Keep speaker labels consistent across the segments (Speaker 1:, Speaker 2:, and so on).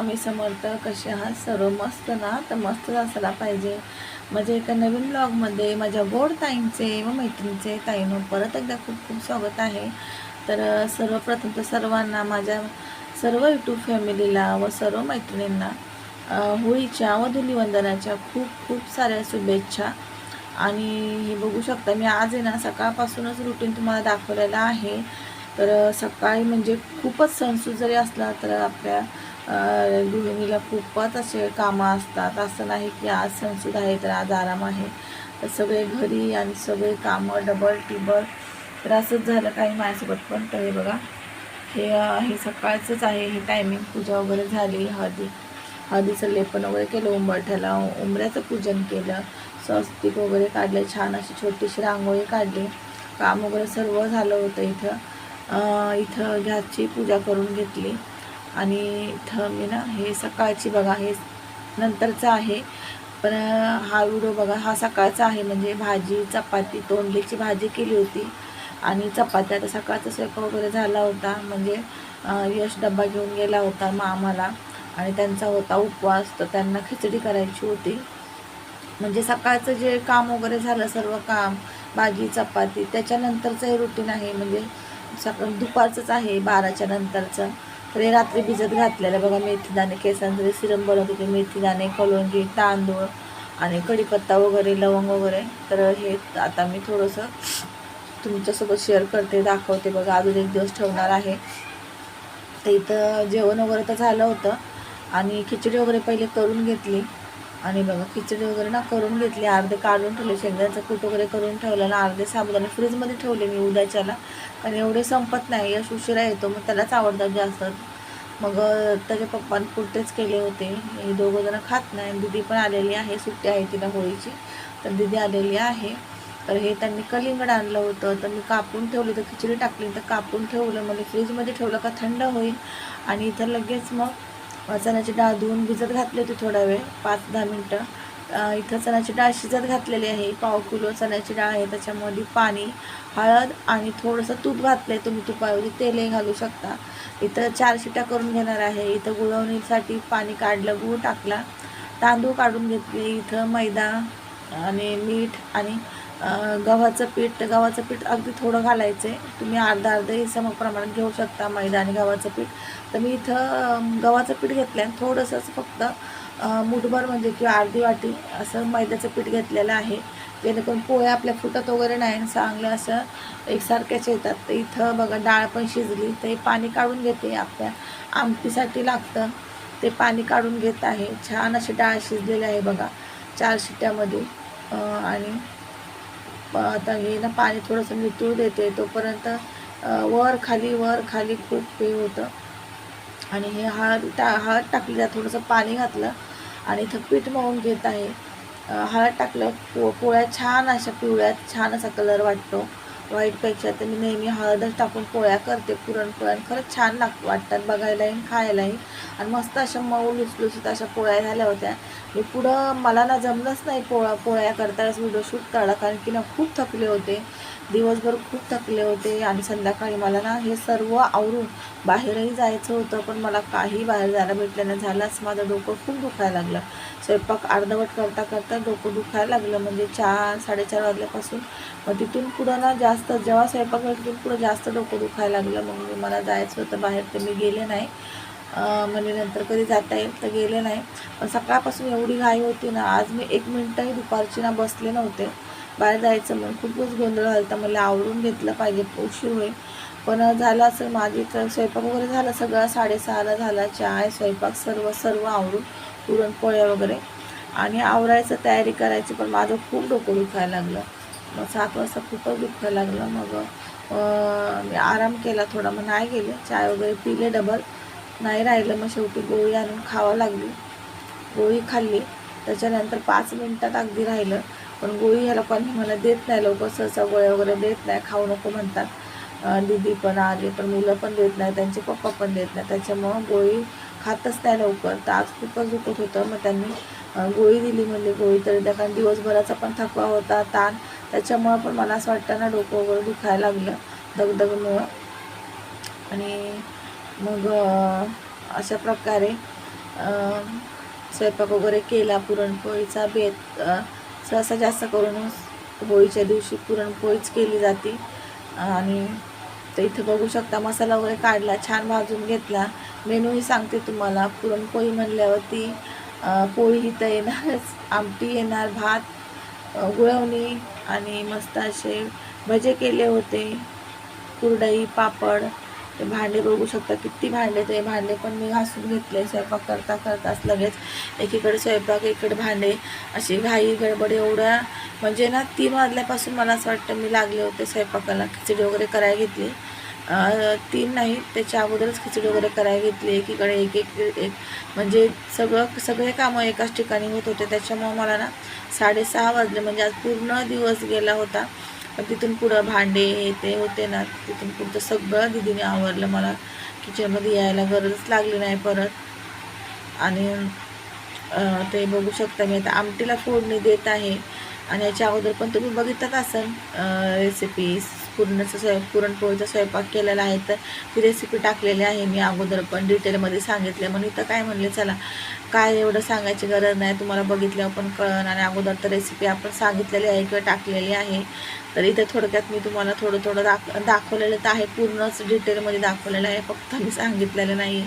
Speaker 1: स्वामी समर्थ कसे आहात? सर्व मस्त ना? तर मस्तच असायला पाहिजे. माझ्या एका नवीन ब्लॉगमध्ये माझ्या गोड ताईंचे व मैत्रिणीचे ताईनं परत एकदा खूप खूप स्वागत आहे. तर सर्वप्रथम तर सर्वांना माझ्या सर्व यूट्यूब फॅमिलीला व सर्व मैत्रिणींना होळीच्या व धुलीवंदनाच्या खूप खूप साऱ्या शुभेच्छा. आणि हे बघू शकता मी आज आहे ना सकाळपासूनच रुटीन तुम्हाला दाखवलेलं आहे. तर सकाळी म्हणजे खूपच सणसूद जरी असला तर आपल्या गृहिणीला खूपच असे कामं असतात. असं नाही की आज संसद आहे तर आज आराम आहे. तर सगळे घरी आणि सगळे कामं डबल टिबल. तर असंच झालं काही माझ्यासोबत पण. तर हे बघा हे हे सकाळचंच आहे. हे टायमिंग पूजा वगैरे झाली. हळदी हळदीचं लेपन वगैरे केलं उंबरठ्याला उंबऱ्याचं पूजन केलं. स्वस्तिक वगैरे काढले छान अशी छोटीशी रांगोळी काढली. काम वगैरे सर्व झालं होतं इथं. इथं घ्याची पूजा करून घेतली. आणि इथं मी ना हे सकाळची बघा हे नंतरचं आहे. पण हा व्हिडिओ बघा हा सकाळचा आहे. म्हणजे भाजी चपाती तोंडलीची भाजी केली होती. आणि चपाती आता सकाळचा स्वयंपाक वगैरे झाला होता. म्हणजे यश डब्बा घेऊन गेला होता मामाला. आणि त्यांचा होता उपवास तर त्यांना खिचडी करायची होती. म्हणजे सकाळचं जे काम वगैरे झालं सर्व काम भाजी चपाती त्याच्यानंतरचं हे रुटीन आहे. म्हणजे सकाळ दुपारचंच आहे बाराच्या नंतरचं. तर हे रात्री भिजत घातलेलं बघा मेथीदाणे केसांचे सिरम बनवत होते. मेथीदाणे कलोंजी तांदूळ आणि कढीपत्ता वगैरे लवंग वगैरे. तर हे आता मी थोडंसं तुमच्यासोबत शेअर करते दाखवते. बघा अजून एक दिवस ठेवणार आहे. तर इथं जेवण वगैरे तर झालं होतं आणि खिचडी वगैरे पहिले करून घेतली. आणि बघा खिचडी वगैरे ना करून घेतली अर्धे काढून ठेवले शेंगदाण्याचं कूट वगैरे करून ठेवलं ना अर्धे साबुदाणे. फ्रीजमध्ये ठेवले मी उद्याच्याला कारण एवढे संपत नाही यश उशिरा येतो मग त्यालाच आवडतात जास्त. मग त्याच्या पप्पांनी पुरतेच केले होते. हे दोघं जण खात नाही दिदी पण आलेली आहे सुट्टी आहे तिला होळीची. तर दिदी आलेली आहे. तर हे त्यांनी कलिंगड आणलं होतं तर मी कापून ठेवली तर खिचडी टाकली तर कापून ठेवलं. म्हणजे फ्रीजमध्ये ठेवलं का थंड होईल. आणि इथं लगेच मग चण्याची डाळ धुवून भिजत घातली होती थोडा वेळ पाच दहा मिनटं. इथं चण्याची डाळ शिजत घातलेली आहे. पाव किलो चण्याची डाळ आहे. त्याच्यामध्ये पाणी हळद आणि थोडंसं तूप घातलं आहे तुम्ही तुपाऐवजी तेलही घालू शकता. इथं चार शिट्या करून घेणार आहे. इथं गुळवणीसाठी पाणी काढलं गूळ टाकला तांदूळ काढून घेतले. इथं मैदा आणि मीठ आणि गव्हाचं पीठ गव्हाचं पीठ अगदी थोडं घालायचं आहे तुम्ही अर्धा अर्धही समप्रमाणात प्रमाणात घेऊ शकता मैदा आणि गव्हाचं पीठ. तर मी इथं गव्हाचं पीठ घेतलं आहे थोडंसं फक्त मुठभर म्हणजे किंवा अर्धी वाटी असं मैद्याचं पीठ घेतलेलं आहे. जेणेकरून पोळ्या आपल्या फुटत वगैरे नाही आणि चांगलं असं एकसारख्याच येतात. तर इथं बघा डाळ पण शिजली तर हे पाणी काढून घेते. आपल्या आमटीसाठी लागतं. ते पाणी काढून घेत आहे. छान अशी डाळ शिजलेली आहे बघा चार शिट्यामध्ये आणि आता हे ना पाणी थोडंसं नितळू देते. तोपर्यंत वर खाली वर खाली खूप हे होतं. आणि हे हळद टा हळद टाकली थोडंसं पाणी घातलं आणि इथं पीठ मळून घेत आहे. हळद टाकलं पो पोळ्या छान अशा पिवळ्यात छान असा कलर वाटतो. वाईटपेक्षा तर मी नेहमी हळदच टाकून पोळ्या करते पुरणपोळ्या. आणि खरंच छान लाग वाटतात बघायलाही खायलाही. आणि मस्त अशा मऊ लुसलुसीत अशा पोळ्या झाल्या होत्या. मी पुढं मला ना जमलंच नाही पोळ्या पोळ्या करतानाच व्हिडिओ शूट काढला कारण की ना खूप थकले होते. दिवसभर खूप थकले होते आणि संध्याकाळी मला ना हे सर्व आवरून बाहेरही जायचं होतं पण मला काही बाहेर जायला भेटलं नाही. झालाच माझं डोकं खूप दुखायला लागलं. स्वयंपाक अर्धवट करता करता डोकं दुखायला लागलं. म्हणजे चार साडेचार वाजल्यापासून मग तिथून पुढं ना जास्त जेव्हा स्वयंपाक केला तिथून पुढं जास्त डोकं दुखायला लागलं. मग मला जायचं होतं बाहेर तर मी गेले नाही. म्हणजे नंतर कधी जाता येईल तर गेले नाही. पण सकाळपासून एवढी घाई होती ना आज मी एक मिनटंही दुपारची ना बसले नव्हते. बाहेर जायचं म्हणून खूपच गोंधळ झाला तर मला आवरून घेतलं पाहिजे उशीर होईल. पण झालं असं माझी तर स्वयंपाक वगैरे झाला सगळा साडेसहाला झाला चाय स्वयंपाक सर्व सर्व आवरून पुरणपोळ्या वगैरे. आणि आवरायचं तयारी करायची पण माझं खूप डोकं दुखायला लागलं. मग सात वाजता खूपच दुखायला लागलं. मग मी आराम केला थोडा मग नाही गेले. चाय वगैरे पिले डबल. नाही राहिलं मग शेवटी गोळी आणून खावं लागली. गोळी खाल्ली. त्याच्यानंतर पाच मिनटात अगदी राहिलं. पण गोळी ह्याला लोकांनी मला देत नाही लवकर सहसा गोळ्या वगैरे देत नाही खाऊ नको म्हणतात. दिदी दीदी पण आली पण मुलं पण देत नाही त्यांचे पप्पा पण देत नाही. त्याच्यामुळं गोळी खातच नाही लवकर. तर आज खूपच दुखत होतं. मग त्यांनी गोळी दिली म्हणजे गोळी तरी त्या कारण दिवसभराचा पण थकवा होता ताण. त्याच्यामुळं पण मला असं वाटतं ना डोकं वगैरे दुखायला लागलं दगदगमुळं. आणि मग अशा प्रकारे स्वयंपाक वगैरे केला पुरणपोळीचा बेत सहसा जास्त करून होळीच्या दिवशी पुरणपोळीच केली जाते. आणि तर इथं बघू शकता मसाला वगैरे काढला छान भाजून घेतला. मेनूही सांगते तुम्हाला पुरणपोळी म्हणल्यावरती पोळी ही तर येणारच. आमटी येणार भात गुळवणी आणि मस्त असे भजे केले होते. कुरडई पापड ते भांडे बघू शकता किती भांडे ते भांडे पण मी घासून घेतले स्वयंपाक करता करताच लगेच. एकीकडे स्वयंपाक एकीकडे भांडे अशी घाई गडबड एवढ्या. म्हणजे ना तीन वाजल्यापासून मला असं वाटतं मी लागले होते स्वयंपाकाला खिचडी वगैरे करायला घेतली. तीन नाही त्याच्या अगोदरच खिचडी वगैरे करायला घेतली एकीकडे एक एक एक. म्हणजे सगळं सगळे कामं एकाच ठिकाणी होत होते त्याच्यामुळं मला ना साडेसहा वाजले. म्हणजे आज पूर्ण दिवस गेला होता. पण तिथून पुढं भांडे हे ते होते ना तिथून पुढचं सगळं दिदीने आवरलं मला. किचनमध्ये यायला गरजच लागली नाही परत. आणि ते बघू शकता मी आता आमटीला फोडणी देत आहे. आणि याच्या अगोदर पण तुम्ही बघितलंच असन रेसिपीज पूर्णचं स्वयं पुरणपोळीचा स्वयंपाक केलेला आहे. तर ती रेसिपी टाकलेली आहे मी अगोदर पण डिटेलमध्ये सांगितले. म्हणून इथं काय म्हणले चला. काय एवढं सांगायची गरज नाही. तुम्हाला बघितल्यावर पण कळण आणि अगोदर तर रेसिपी आपण सांगितलेली आहे किंवा टाकलेली आहे. तर इथे थोडक्यात मी तुम्हाला थोडं थोडं दाख दाखवलेलं तर आहे. पूर्णच डिटेलमध्ये दाखवलेलं आहे. फक्त मी सांगितलेलं नाही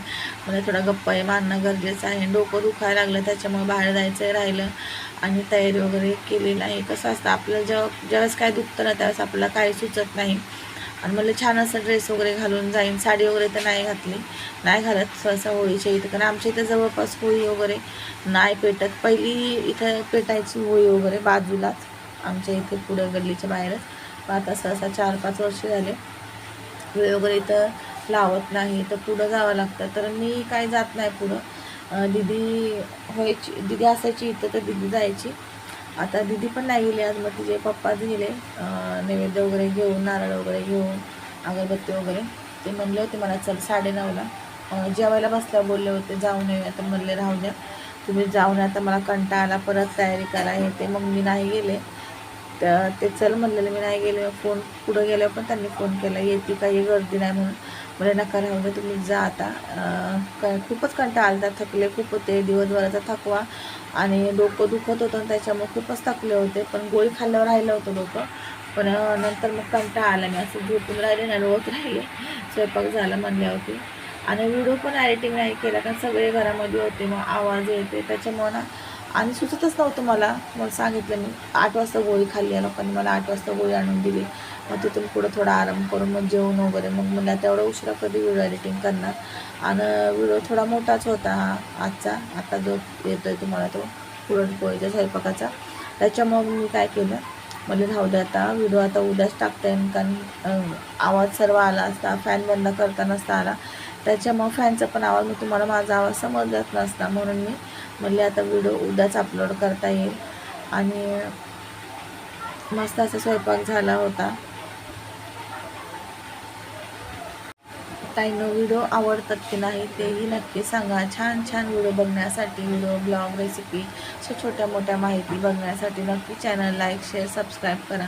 Speaker 1: मला थोडा गप्पा आहे मारणं गरजेचं आहे. डोकं दुखायला लागलं त्याच्यामुळे बाहेर जायचं राहिलं आणि तयारी वगैरे केलेलं आहे. कसं असतं आपलं जेव्हा ज्यावेळेस काय दुखतं ना त्यावेळेस आपल्याला काही सुचत नाही. आणि मला छान असं ड्रेस वगैरे घालून जाईन. साडी वगैरे तर नाही घातली. नाही घालत सहसा होळीच्या इथं. कारण आमच्या इथं जवळपास होळी वगैरे नाही पेटत. पहिली इथं पेटायची होळी वगैरे बाजूलाच आमच्या इथे पुढं गल्लीच्या बाहेरच. पण आता सहसा चार पाच वर्ष झाले. वेळ वगैरे इथं लावत नाही. तर पुढं जावं लागतं. तर मी काय जात नाही पुढं. दिदी व्हायची दिदी असायची इथं तर दिदी जायची. आता दिदी पण नाही गेली आज मग तिचे पप्पाच गेले नैवेद्य वगैरे घेऊन नारळ वगैरे घेऊन अगरबत्ती वगैरे. ते म्हणले होते मला चल साडेनऊला. जेवायला बसल्यावर बोलले होते जाऊन येऊया आता म्हणले राहू द्या. तुम्ही जाऊन आता मला कंटाळा आला परत तयारी करा. हे ते मग मी नाही गेले. तर ते चल म्हणलेलं मी नाही गेले फोन पुढं गेल्यावर पण त्यांनी फोन केला येते काही गर्दी नाही म्हणून. मला नका तुम्ही जा आता. खूपच कंटाळा आला थकले खूप होते. दिवसभराचा थकवा आणि डोकं दुखत होतं आणि त्याच्यामुळे खूपच थकले होते. पण गोळी खाल्ल्यावर राहिलं होतं डोकं. पण नंतर मग कंटाळा आला. मी असं झोपून राहिले ना रोवत राहिले. स्वयंपाक झाला म्हणल्यावरती. आणि व्हिडिओ पण एडिटिंग नाही केला कारण सगळे घरामध्ये होते. मग आवाज येते. त्याच्यामुळं ना आणि सुचतच नव्हतं मला. मग सांगितलं मी आठ वाजता गोळी खाल्ली या लोकांनी. मला आठ वाजता गोळी आणून दिली. मग तिथून पुढं थोडा आराम करून मग जेवण वगैरे मग मला तेवढा उशिरा कधी व्हिडिओ एडिटिंग करणार? आणि व्हिडिओ थोडा मोठाच होता हा आजचा. आता जो येतो आहे तुम्हाला तो पुरणपोळीच्या स्वयंपाकाचा. त्याच्यामुळं मी काय केलं? मला राहू दे आता व्हिडिओ आता उद्याच टाकता येईल कारण आवाज सर्व आला असता फॅन बंद करता नसता आला. त्याच्यामुळं फॅनचा पण आवाज मग तुम्हाला माझा आवाज समजत नसता. म्हणून मी म्हणले आता व्हिडिओ उद्याच अपलोड करता येईल. आणि मस्त असा स्वयंपाक झाला होता. ताईनो व्हिडिओ आवडतात की नाही तेही नक्की सांगा. छान छान व्हिडिओ बघण्यासाठी व्हिडिओ ब्लॉग रेसिपी अशा छोट्या मोठ्या माहिती बघण्यासाठी नक्की चॅनल लाईक शेअर सबस्क्राईब करा.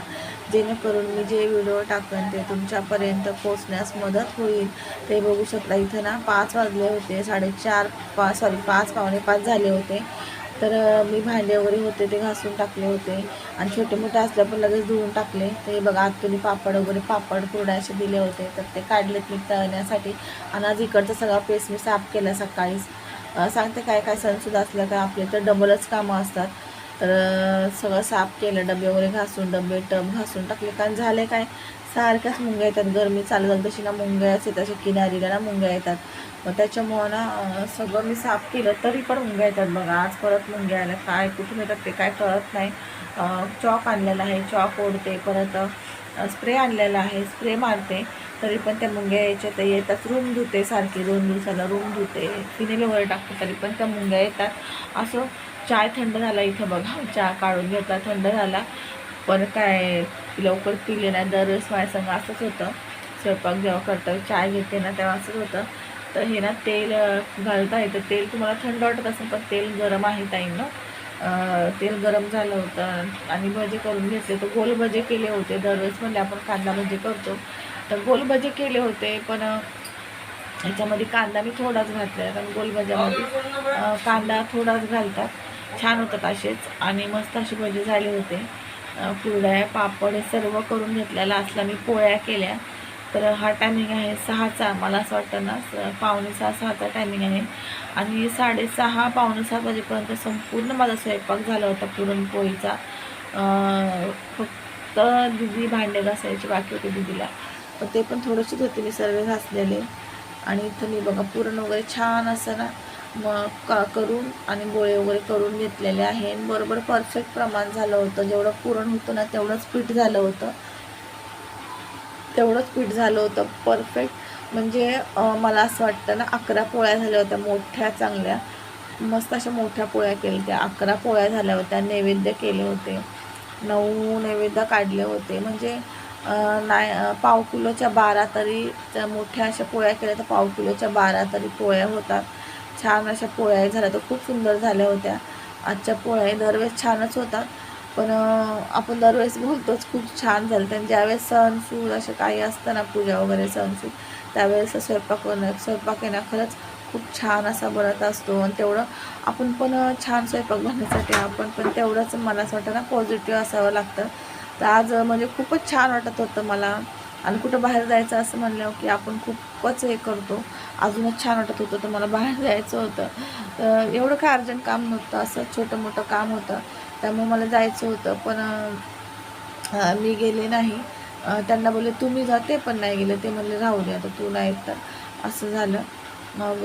Speaker 1: जेणेकरून मी जे व्हिडिओ टाकेन ते तुमच्यापर्यंत पोचण्यास मदत होईल. ते बघू शकता इथं ना पाच वाजले होते साडेचार पा सॉरी पाच पावणे पाच झाले होते. तर मी भांडे वगैरे होते ते घासून टाकले होते. आणि छोटे मोठे असल्या पण लगेच धुवून टाकले. ते हे बघा आतुनी पापड वगैरे पापड कुरड्या असे दिले होते. तर ते काढलेत मी तळण्यासाठी. आणि आज इकडचा सगळा पेस्ट मी साफ केला सकाळीच. सांगते काय काय सणसुद्धा असलं का आपले तर डबलच कामं असतात. तर सगळं साफ केलं डबे वगैरे घासून डबे टब घासून टाकले. कारण झाले काय सारख्याच मुंग्या येतात. गरमी चालू झाली तशी ना मुंग्या येतात तशा किनारीला ना मुंग्या येतात. मग त्याच्यामुळं ना सगळं मी साफ केलं. तरी पण मुंग्या येतात बघा. आज परत मुंग्या आल्या. काय कुठून येतात ते काय कळत नाही. चॉक आणलेला आहे. चॉक ओढते. परत स्प्रे आणलेला आहे. स्प्रे मारते. तरी पण त्या मुंग्या यायच्या तर येतात. रूम धुते सारखी दोन दिवसाला रूम धुते. फिनेल वगैरे टाकते तरी पण त्या मुंग्या येतात. असं चाय थंड झाला इथं बघा चहा काढून घेतला थंड झाला. पण काय लवकर पिले नाही दरवेळेस माझ्यासंग असंच होतं. स्वयंपाक जेव्हा करता चाय घेते ना तेव्हा असंच होतं. तर हे ना तेल घालता येतं तेल तुम्हाला थंड वाटत असेल पण तेल गरम आहे ताईंनं तेल गरम झालं होतं. आणि भजे करून घेतले तर गोल भजे केले होते. दरवेळेस म्हणजे आपण कांदा भजे करतो. तर गोल भजे केले होते पण ह्याच्यामध्ये कांदा मी थोडाच घातला कारण गोलगजामध्ये अं, कांदा थोडाच घालतात. छान होतात असेच. आणि मस्त असे भजे झाले होते. अं, कुरड्या पापड हे सर्व करून घेतलेला असला मी पोळ्या केल्या. तर हा टायमिंग आहे सहाचा. मला असं वाटतं ना पावणे सहा सहाचा टायमिंग आहे. आणि साडेसहा पावणे सात वाजेपर्यंत संपूर्ण माझा स्वयंपाक झाला होता पुरणपोळीचा. फक्त दिदी भांडे घासायची बाकी होती दिदीला. पण ते पण थोडेसेच होते मी सर्व घासलेले. आणि इथं मी बघा पुरण वगैरे छान असं ना मग का करून आणि गोळे वगैरे करून घेतलेले आहे. आणि बरोबर परफेक्ट प्रमाण झालं होतं. जेवढं पुरण होतं ना तेवढंच पीठ झालं होतं. तेवढंच पीठ झालं होतं. परफेक्ट म्हणजे मला असं वाटतं ना अकरा पोळ्या झाल्या होत्या मोठ्या चांगल्या. मस्त अशा मोठ्या पोळ्या केल्या होत्या. अकरा पोळ्या झाल्या होत्या नैवेद्य केले होते. नऊ नैवेद्य काढले होते. म्हणजे नाय पाव किलोच्या बारा तरी त्या मोठ्या अशा पोळ्या केल्या तर पाव किलोच्या बारा तरी पोळ्या होतात. छान अशा पोळ्या झाल्या तर खूप सुंदर झाल्या होत्या. आजच्या पोळ्या दरवेळेस छानच होतात. पण आपण दरवेळेस बोलतोच खूप छान झालं आणि ज्यावेळेस सण सूर असं काही असतं ना पूजा वगैरे सणसूर त्यावेळेस स्वयंपाक बनव स्वयंपाक येणं खरंच खूप छान असा बनत असतो. आणि तेवढं आपण पण छान स्वयंपाक बनण्यासाठी आपण पण तेवढंच मला असं वाटतं ना पॉझिटिव्ह असावं लागतं. तर आज म्हणजे खूपच छान वाटत होतं मला. आणि कुठं बाहेर जायचं असं म्हणलं की आपण खूपच हे करतो. अजूनच छान वाटत होतं तर मला बाहेर जायचं होतं. तर एवढं काय अर्जंट काम नव्हतं असं छोटं मोठं काम होतं. त्यामुळे मला जायचं होतं पण मी गेले नाही. त्यांना बोलले तुम्ही जाते पण नाही गेले. ते म्हणले राहू दे आता तू नाही तर. असं झालं. मग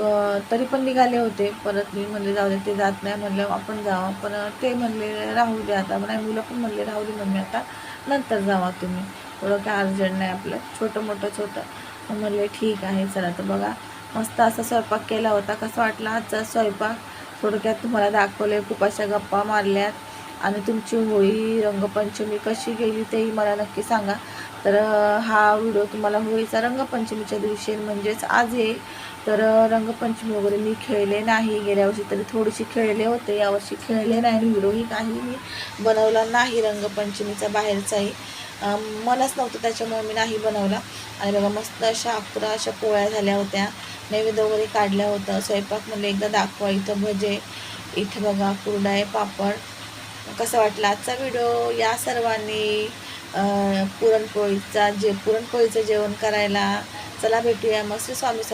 Speaker 1: तरी पण निघाले होते. परत मी म्हणले जाऊ दे ते जात नाही. म्हणलं आपण जावं. पण ते म्हणले राहू दे आता. नाही मुलं पण म्हणले राहू दे मम्मी आता नंतर जावा तुम्ही. थोडं काय अर्जंट नाही आपलं. छोटं मोठं छोटं. म्हणले ठीक आहे चला तर बघा. मस्त असा स्वयंपाक केला होता. कसा वाटला? आजचा स्वयंपाक थोडक्यात तुम्हाला दाखवले खूप अशा गप्पा मारल्यात. आणि तुमची होळी रंगपंचमी कशी गेली तेही मला नक्की सांगा. तर हा व्हिडिओ तुम्हाला होळीचा रंगपंचमीच्या दिवशी म्हणजेच आज येईल तर रंगपंचमी वगैरे मी खेळले नाही. गेल्या वर्षी तरी थोडीशी खेळले होते. यावर्षी खेळले नाही. व्हिडिओही काही मी बनवला नाही रंगपंचमीचा बाहेरचाही. मनच नव्हतं त्याच्यामुळे मी नाही बनवला. आणि बघा मस्त अशा अकरा अशा पोळ्या झाल्या होत्या. नैवेद्य वगैरे काढल्या होत्या स्वयंपाक म्हणलं एकदा दाखवा इथं भजे इथं बघा कुरडाय पापड. कसं वाटलं आजचा व्हिडिओ? या सर्वांनी पुरणपोळीचा जे पुरणपोळीचं जेवण करायला चला भेटूया. मस्त स्वामी